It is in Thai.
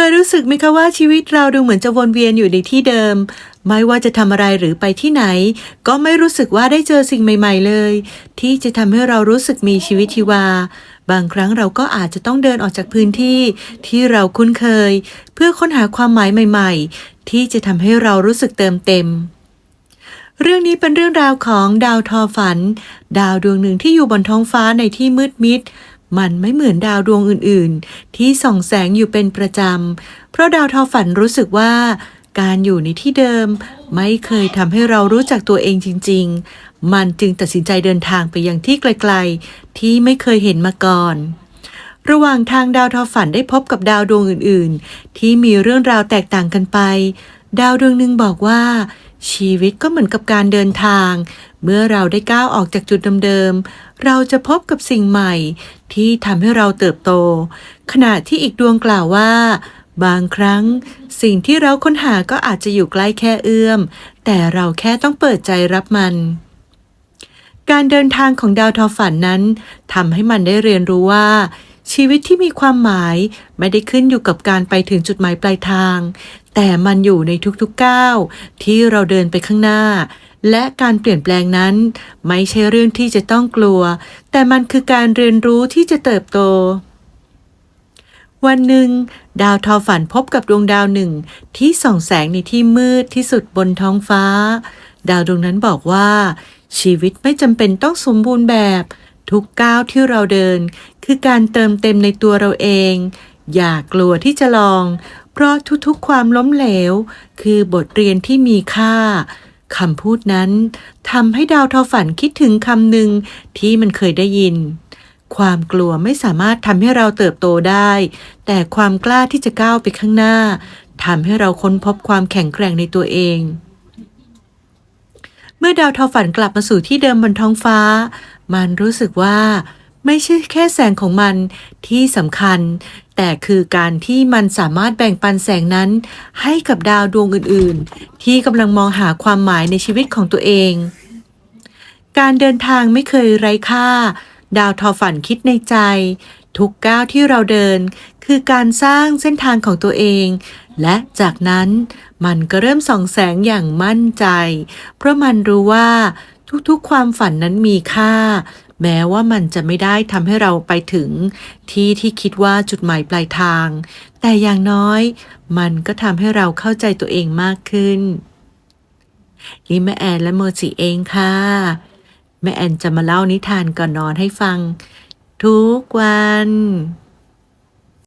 เคยรู้สึกไหมคะว่าชีวิตเราดูเหมือนจะวนเวียนอยู่ในที่เดิม ไม่ว่าจะทำอะไรหรือไปที่ไหน ก็ไม่รู้สึกว่าได้เจอสิ่งใหม่ ๆ เลย ที่จะทำให้เรารู้สึกมีชีวิตชีวา บางครั้งเราก็อาจจะต้องเดินออกจากพื้นที่ที่เราคุ้นเคย เพื่อค้นหาความหมายใหม่ ๆ ที่จะทำให้เรารู้สึกเติมเต็มเรื่องนี้เป็นเรื่องราวของดาวทอฝัน ดาวดวงหนึ่งที่อยู่บนท้องฟ้าในที่มืดมิด มันไม่เหมือนดาวดวงอื่นๆ ที่ส่องแสงอยู่เป็นประจำ เพราะดาวทอฝันรู้สึกว่า การอยู่ในที่เดิม ไม่เคยทำให้เรารู้จักตัวเองจริง ๆ มันจึงตัดสินใจเดินทางไปยังที่ไกล ๆ ที่ไม่เคยเห็นมาก่อน ระหว่างทางดาวทอฝันได้พบกับดาวดวงอื่นๆ ที่มีเรื่องราวแตกต่างกันไป ดาวดวงหนึ่งบอกว่าชีวิตก็เหมือนกับการเดินทาง เมื่อเราได้ก้าวออกจากจุดเดิมๆ เราจะพบกับสิ่งใหม่ที่ทำให้เราเติบโต ขณะที่อีกดวงกล่าวว่า บางครั้ง สิ่งที่เราค้นหาก็อาจจะอยู่ใกล้แค่เอื้อม แต่เราแค่ต้องเปิดใจรับมัน การเดินทางของดาวทอฝันนั้นทำให้มันได้เรียนรู้ว่า ชีวิตที่มีความหมายไม่ได้ขึ้นอยู่กับการไปถึงจุดหมายปลายทาง แต่มันอยู่ในทุกๆก้าวที่เราเดินไปข้างหน้า และการเปลี่ยนแปลงนั้น ไม่ใช่เรื่องที่จะต้องกลัว แต่มันคือการเรียนรู้ที่จะเติบโต วันหนึ่ง ดาวทอฝันพบกับดวงดาวหนึ่ง ที่ส่องแสงในที่มืดที่สุดบนท้องฟ้า ดาวดวงนั้นบอกว่า ชีวิตไม่จำเป็นต้องสมบูรณ์แบบ ทุกก้าวที่เราเดิน คือการเติมเต็มในตัวเราเอง อย่ากลัวที่จะลอง เพราะทุกๆ ความล้มเหลว คือบทเรียนที่มีค่า คำพูดนั้นทำให้ดาวทอฝันคิดถึงคำหนึ่งที่มันเคยได้ยิน ความกลัวไม่สามารถทำให้เราเติบโตได้ แต่ความกล้าที่จะก้าวไปข้างหน้าทำให้เราค้นพบความแข็งแกร่งในตัวเอง เมื่อดาวทอฝันกลับมาสู่ที่เดิมบนท้องฟ้า มันรู้สึกว่า ไม่ใช่แค่แสงของมันที่สำคัญ แต่คือการที่มันสามารถแบ่งปันแสงนั้นให้กับดาวดวงอื่นๆ ที่กำลังมองหาความหมายในชีวิตของตัวเอง การเดินทางไม่เคยไร้ค่า ดาวทอฝันคิดในใจ ทุกก้าวที่เราเดิน คือการสร้างเส้นทางของตัวเอง และจากนั้นมันก็เริ่มส่องแสงอย่างมั่นใจ เพราะมันรู้ว่าทุกๆ ความฝันนั้นมีค่า แม้ว่ามันจะไม่ได้ทำให้เราไปถึงที่ที่คิดว่าจุดหมายปลายทาง แต่อย่างน้อย มันก็ทำให้เราเข้าใจตัวเองมากขึ้น นี่แม่แอนและโมจิเองค่ะ แม่แอนจะมาเล่านิทานก่อนนอนให้ฟัง ทุกวัน